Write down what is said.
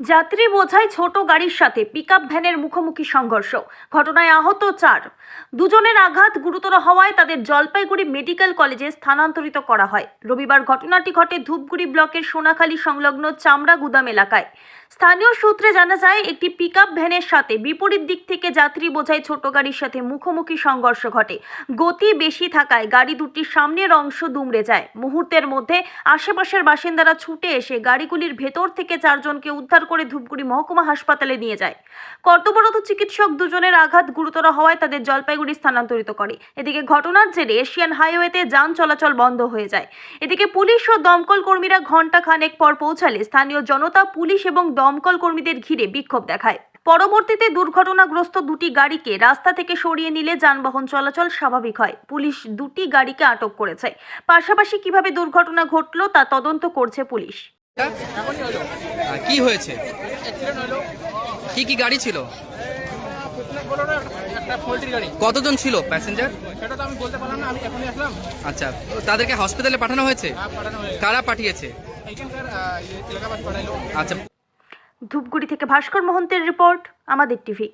যাত্রী বোঝাই ছোট গাড়ির সাথে পিকআপ ভ্যানের মুখোমুখি সংঘর্ষ। ঘটনায় আহত চার। দুজনের আঘাত গুরুতর হওয়ায় তাদের জলপাইগুড়ি মেডিকেল কলেজে স্থানান্তরিত করা হয়। রবিবার ঘটনাটি ঘটে ধূপগুড়ি ব্লকের সোনাখালী সংলগ্ন চামড়া গুদাম এলাকায়। স্থানীয় সূত্রে জানা যায়, একটি পিকআপ ভ্যানের সাথে বিপরীত দিক থেকে যাত্রী বোঝাই ছোট গাড়ির সাথে মুখোমুখি সংঘর্ষ ঘটে। গতি বেশি থাকায় গাড়ি দুটির সামনের অংশ দুমড়ে যায়। মুহূর্তের মধ্যে আশেপাশের বাসিন্দারা ছুটে এসে গাড়িগুলির ভেতর থেকে চারজনকে উদ্ধার করে ধূপগুড়ি মহকুমা হাসপাতালে নিয়ে যায়। কর্তব্যরত চিকিৎসক দুজনের আঘাত গুরুতর হওয়ায় তাদের জলপাইগুড়ি স্থানান্তরিত করে। এদিকে ঘটনার জেরে এশিয়ান হাইওয়েতে যান চলাচল বন্ধ হয়ে যায়। এদিকে পুলিশ ও দমকল কর্মীরা ঘণ্টা খানেক পর পৌঁছালে স্থানীয় জনতা, পুলিশ এবং দমকল কর্মীদের ঘিরে বিক্ষোভ দেখায়। পরবর্তীতে দুর্ঘটনাগ্রস্ত দুটি গাড়িকে রাস্তা থেকে সরিয়ে নিলে যানবাহন চলাচল স্বাভাবিক হয়। পুলিশ দুটি গাড়িকে আটক করেছে। পাশাপাশি কীভাবে দুর্ঘটনা ঘটলো তা তদন্ত করছে পুলিশ। কি হয়েছে? কি কি গাড়ি ছিল? কতজন ছিল প্যাসেঞ্জার সেটা তো আচ্ছা তাদেরকে হসপিটালে পাঠানো হয়েছে? হয়ে কারা পাঠিয়েছে? আচ্ছা। ধূপগুড়ি থেকে ভাস্কর মহন্তের রিপোর্ট, আমাদের টিভি।